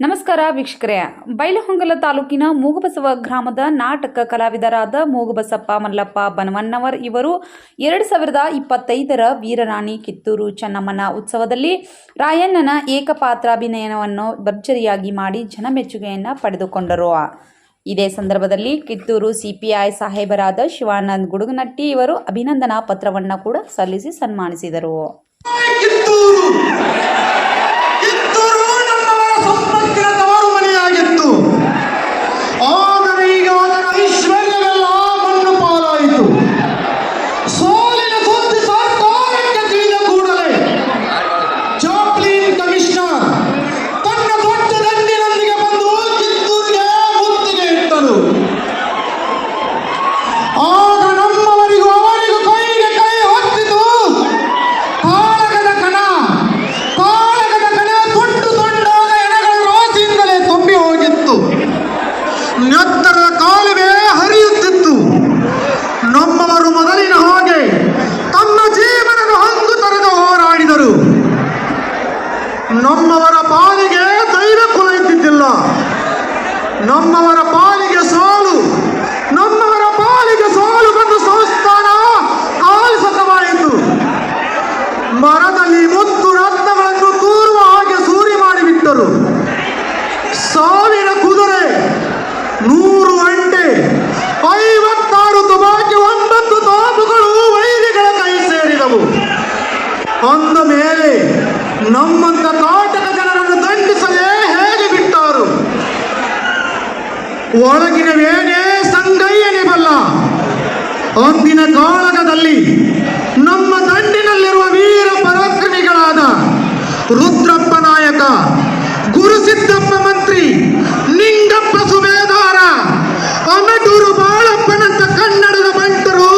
ನಮಸ್ಕಾರ ವೀಕ್ಷಕರೇ. ಬೈಲಹೊಂಗಲ ತಾಲೂಕಿನ ಮೂಗಬಸವ ಗ್ರಾಮದ ನಾಟಕ ಕಲಾವಿದರಾದ ಮೂಗಬಸಪ್ಪ ಮಲ್ಲಪ್ಪ ಬನವಣ್ಣವರ್ ಇವರು ಎರಡು ಸಾವಿರದ ಇಪ್ಪತ್ತೈದರ ವೀರರಾಣಿ ಕಿತ್ತೂರು ಚೆನ್ನಮ್ಮನ ಉತ್ಸವದಲ್ಲಿ ರಾಯಣ್ಣನ ಏಕಪಾತ್ರಾಭಿನಯನವನ್ನು ಭರ್ಜರಿಯಾಗಿ ಮಾಡಿ ಜನಮೆಚ್ಚುಗೆಯನ್ನು ಪಡೆದುಕೊಂಡರು. ಇದೇ ಸಂದರ್ಭದಲ್ಲಿ ಕಿತ್ತೂರು ಸಿಪಿಐ ಸಾಹೇಬರಾದ ಶಿವಾನಂದ್ ಗುಡುಗನಟ್ಟಿ ಇವರು ಅಭಿನಂದನಾ ಪತ್ರವನ್ನು ಕೂಡ ಸಲ್ಲಿಸಿ ಸನ್ಮಾನಿಸಿದರು. ನಮ್ಮವರ ಪಾಲಿಗೆ ಸೋಲು, ನಮ್ಮವರ ಪಾಲಿಗೆ ಸೋಲು ಬಂದು ಸಂಸ್ಥಾನ ಕಾಲ್ಸಕವಾಯಿತು ಮರದಲ್ಲಿ ಮುತ್ತು ರತ್ನಗಳನ್ನು ತೂರುವ ಹಾಗೆ ಸೂರಿ ಮಾಡಿಬಿಟ್ಟರು. ಸಾವಿರ ಕುದುರೆ, ನೂರು ಅಂಟೆ ಐವತ್ತಾರು ತುಬಾಕಿ, ಒಂಬತ್ತು ತೋಪುಗಳು ವೈರಿಗಳ ಕೈ ಸೇರಿದವು. ಅಂದ ಮೇಲೆ ನಮ್ಮಂತ ಕಾಟಕ ಜನರನ್ನು ಒಳಗಿನವೇನೇ ಸಂಗಯ್ಯನೇ ಬಲ್ಲ. ಅಂದಿನ ಕಾಳಗದಲ್ಲಿ ನಮ್ಮ ದಂಡಿನಲ್ಲಿರುವ ವೀರ ಪರಾಕ್ರಮಿಗಳಾದ ರುದ್ರಪ್ಪ ನಾಯಕ, ಗುರುಸಿದ್ದಪ್ಪ ಮಂತ್ರಿ, ನಿಂಗಪ್ಪ ಸುಬೇದಾರ ಅಮಟೂರು ಬಾಳಪ್ಪನಂತ ಕನ್ನಡದ ಬಂಟರು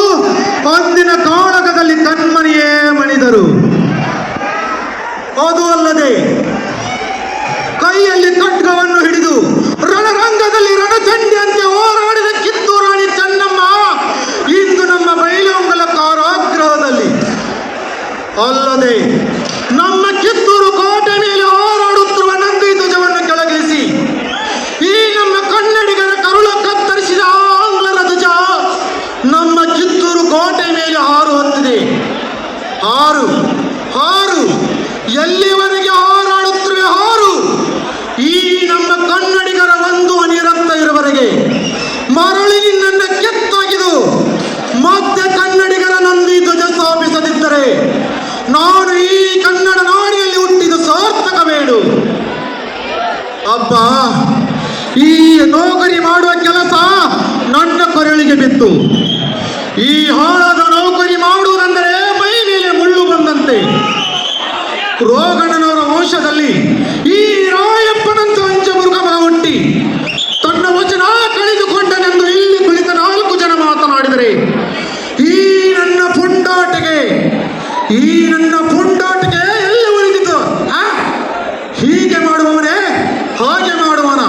ಅಂದಿನ ಕಾಳಗದಲ್ಲಿ ಕಣ್ಮನೆಯೇ ಮಣಿದರು. ಅದು ಅಲ್ಲದೆ ಕೈಯಲ್ಲಿ ಖಡ್ಗವನ್ನು ಹಿಡಿದು ರಣರಂಗದಲ್ಲಿ ರಣಚಂಡಿಯಂತೆ ಹೋರಾಡಿದ ಕಿತ್ತೂರಾಣಿ ಚೆನ್ನಮ್ಮ ಇಂದು ನಮ್ಮ ಬೈಲಹೊಂಗಲ ಕಾರಾಗ್ರಹದಲ್ಲಿ ಅಲ್ಲದೆ ನಮ್ಮ ಕಿತ್ತೂರು ಕೋಟೆ ಮೇಲೆ ಹೋರಾಡುತ್ತಿರುವ ನಂದಿ ಧ್ವಜವನ್ನು ಕೆಳಗಿಳಿಸಿ, ಈ ನಮ್ಮ ಕನ್ನಡಿಗರ ಕರುಳ ಕತ್ತರಿಸಿದ ಆಂಗ್ಲರ ಧ್ವಜ ನಮ್ಮ ಕಿತ್ತೂರು ಕೋಟೆ ಮೇಲೆ ಹಾರು ಹೊತ್ತಿದೆ. ಹಾರು ಹಾರು ಎಲ್ಲಿವರೆಗೆ ಹಾರಾಡುತ್ತಿರುವೆ ಹಾರು ಈ ನಮ್ಮ ಕನ್ನಡಿಗರ ಒಂದು ಹನಿ ರಕ್ತ ಇರುವವರೆಗೆ ಮರಳಿ ನಿನ್ನನ್ನು ಕೆತ್ತಾಗಿದು ಮತ್ತೆ ಕನ್ನಡಿಗರ ನಂದಿ ಧ್ವಜ ನಾನು ಈ ಕನ್ನಡ ನಾಡಿನಲ್ಲಿ ಹುಟ್ಟಿದ ಸಾರ್ಥಕವೇಡು ಅಪ್ಪ ಈ ನೌಕರಿ ಮಾಡುವ ಕೆಲಸ ನನ್ನ ಕೊರಳಿಗೆ ಬಿತ್ತು. ಈ ಹಾಳಾದ ಈ ನನ್ನ ಪುಂಡಾಟಿಕೆ ಎಲ್ಲಿ ಉಳಿದಿತ್ತು? ಹೀಗೆ ಮಾಡುವವನೇ, ಹಾಗೆ ಮಾಡುವನ.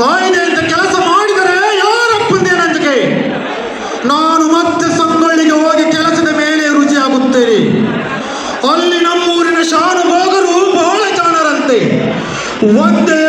ಕಾಯ್ದೆ ಅಂತ ಕೆಲಸ ಮಾಡಿದರೆ ಯಾರಪ್ಪಂದೇ ಕೈ ನಾನು ಮತ್ತೆ ಸಂಗೊಳ್ಳಿಗೆ ಹೋಗಿ ಕೆಲಸದ ಮೇಲೆ ರುಚಿಯಾಗುತ್ತೇನೆ ಅಲ್ಲಿ ನಮ್ಮೂರಿನ ಶಾನುಭೋಗರು ಬಹಳ ಜಾಣರಂತೆ ಒಂದೇ